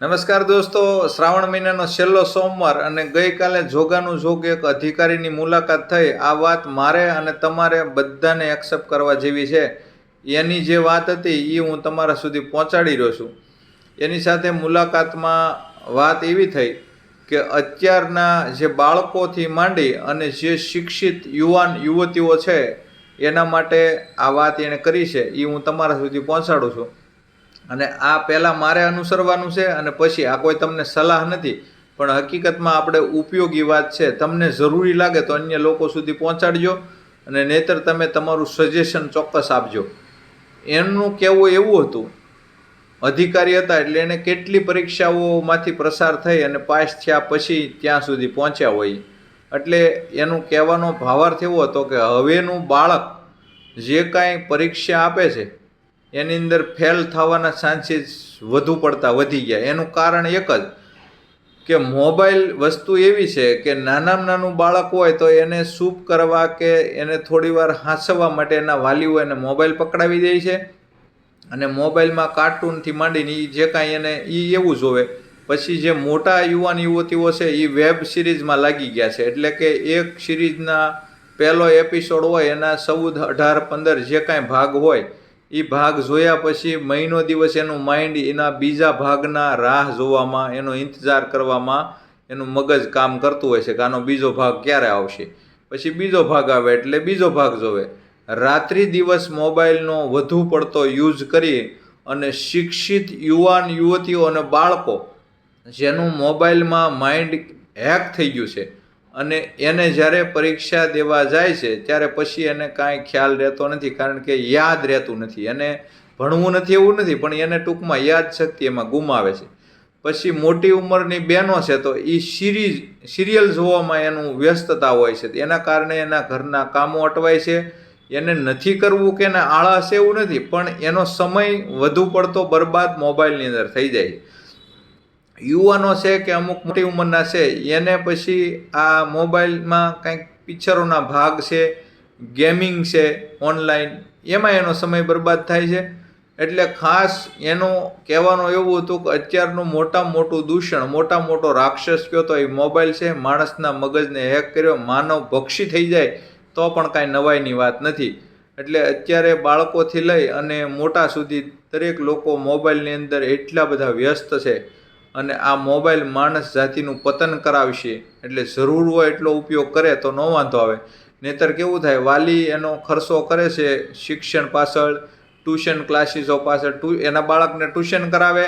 નમસ્કાર દોસ્તો, શ્રાવણ મહિનાનો છેલ્લો સોમવાર અને ગઈકાલે જોગાનું જોગ એક અધિકારીની મુલાકાત થઈ. આ વાત મારે અને તમારે બધાને એક્સેપ્ટ કરવા જેવી છે. એની જે વાત હતી એ હું તમારા સુધી પહોંચાડી રહ્યો છું. એની સાથે મુલાકાતમાં વાત એવી થઈ કે અત્યારના જે બાળકોથી માંડી અને જે શિક્ષિત યુવાન યુવતીઓ છે, એના માટે આ વાત એણે કરી છે. એ હું તમારા સુધી પહોંચાડું છું. અને આ પહેલાં મારે અનુસરવાનું છે અને પછી આ કોઈ તમને સલાહ નથી, પણ હકીકતમાં આપણે ઉપયોગી વાત છે. તમને જરૂરી લાગે તો અન્ય લોકો સુધી પહોંચાડજો અને નહીતર તમે તમારું સજેશન ચોક્કસ આપજો. એમનું કહેવું એવું હતું, અધિકારી હતા એટલે એને કેટલી પરીક્ષાઓમાંથી પ્રસાર થઈ અને પાસ થયા પછી ત્યાં સુધી પહોંચ્યા હોય. એટલે એનું કહેવાનો ભાવાર્થ એવો હતો કે હવેનું બાળક જે કાંઈ પરીક્ષા આપે છે એની અંદર ફેલ થવાના ચાન્સીસ વધુ પડતા વધી ગયા. એનું કારણ એક જ કે મોબાઈલ વસ્તુ એવી છે કે નાનામાં નાનું બાળક હોય તો એને સૂપ કરવા કે એને થોડીવાર હાંસવા માટે એના વાલીઓ એને મોબાઈલ પકડાવી દે છે અને મોબાઈલમાં કાર્ટૂનથી માંડીને એ જે કાંઈ એને એ એવું જોવે. પછી જે મોટા યુવાન યુવતીઓ છે એ વેબ સિરીઝમાં લાગી ગયા છે. એટલે કે એક સિરીઝના પહેલો એપિસોડ હોય એના ચૌદ, અઢાર, પંદર જે કાંઈ ભાગ હોય એ ભાગ જોયા પછી મહિનો દિવસ એનું માઇન્ડ એના બીજા ભાગના રાહ જોવામાં, એનો ઇંતજાર કરવામાં એનું મગજ કામ કરતું હોય છે કે આનો બીજો ભાગ ક્યારે આવશે. પછી બીજો ભાગ આવે એટલે બીજો ભાગ જોવે. રાત્રિ દિવસ મોબાઈલનો વધુ પડતો યુઝ કરી અને શિક્ષિત યુવાન યુવતીઓ અને બાળકો, જેનું મોબાઈલમાં માઇન્ડ હેક થઈ ગયું છે અને એને જ્યારે પરીક્ષા દેવા જાય છે, ત્યારે પછી એને કાંઈ ખ્યાલ રહેતો નથી, કારણ કે યાદ રહેતું નથી. એને ભણવું નથી એવું નથી, પણ એને ટૂંકમાં યાદ શક્તિ એમાં ગુમાવે છે. પછી મોટી ઉંમરની બહેનો છે, તો એ સિરીઝ, સિરિયલ જોવામાં એનું વ્યસ્તતા હોય છે. એના કારણે એના ઘરના કામો અટવાય છે. એને નથી કરવું કે એને આળસ એવું નથી, પણ એનો સમય વધુ પડતો બરબાદ મોબાઈલની અંદર થઈ જાય છે. યુવાનો છે કે અમુક મોટી ઉંમરના છે, એને પછી આ મોબાઈલમાં કંઈક પિક્ચરોના ભાગ છે, ગેમિંગ છે, ઓનલાઈન, એમાં એનો સમય બરબાદ થાય છે. એટલે ખાસ એનો કહેવાનું એવું હતું કે અત્યારનું મોટામાં મોટું દૂષણ, મોટા મોટો રાક્ષસ કયો તો એ મોબાઈલ છે, માણસના મગજને હેક કર્યો, માનવ ભક્ષી થઈ જાય, તો પણ કાંઈ નવાઈની વાત નથી. એટલે અત્યારે બાળકોથી લઈ અને મોટા સુધી દરેક લોકો મોબાઈલની અંદર એટલા બધા વ્યસ્ત છે. અને આ મોબાઈલ માણસ જાતિનું પતન કરાવશે. એટલે જરૂર હોય એટલો ઉપયોગ કરે તો ન વાંધો આવે. નહીતર કેવું થાય, વાલી એનો ખર્ચો કરે છે, શિક્ષણ પાછળ, ટ્યુશન ક્લાસીસો પાછળ ટુ એના બાળકને ટ્યુશન કરાવે.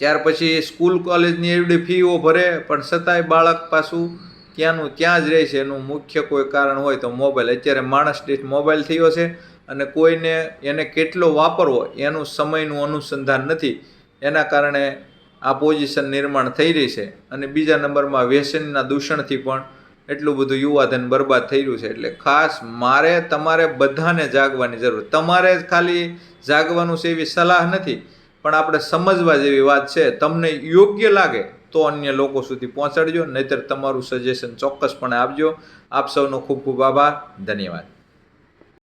ત્યાર પછી સ્કૂલ કોલેજની એવડી ફીઓ ભરે, પણ છતાંય બાળક પાછું ત્યાંનું ત્યાં જ રહે છે, એનું મુખ્ય કોઈ કારણ હોય તો મોબાઈલ. અત્યારે માણસ દીઠ મોબાઈલ થયો છે અને કોઈને એને કેટલો વાપરવો, એનું સમયનું અનુસંધાન નથી. એના કારણે આ પોઝિશન નિર્માણ થઈ રહી છે અને બીજા નંબરમાં વ્યસનના દૂષણથી પણ એટલું બધું યુવાધન બરબાદ થઈ રહ્યું છે. એટલે ખાસ મારે તમારે બધાને જાગવાની જરૂર. તમારે ખાલી જાગવાનું છે એવી સલાહ નથી, પણ આપણે સમજવા જેવી વાત છે. તમને યોગ્ય લાગે તો અન્ય લોકો સુધી પહોંચાડજો, નહીતર તમારું સજેશન ચોક્કસપણે આપજો. આપ સૌનો ખૂબ ખૂબ આભાર. ધન્યવાદ.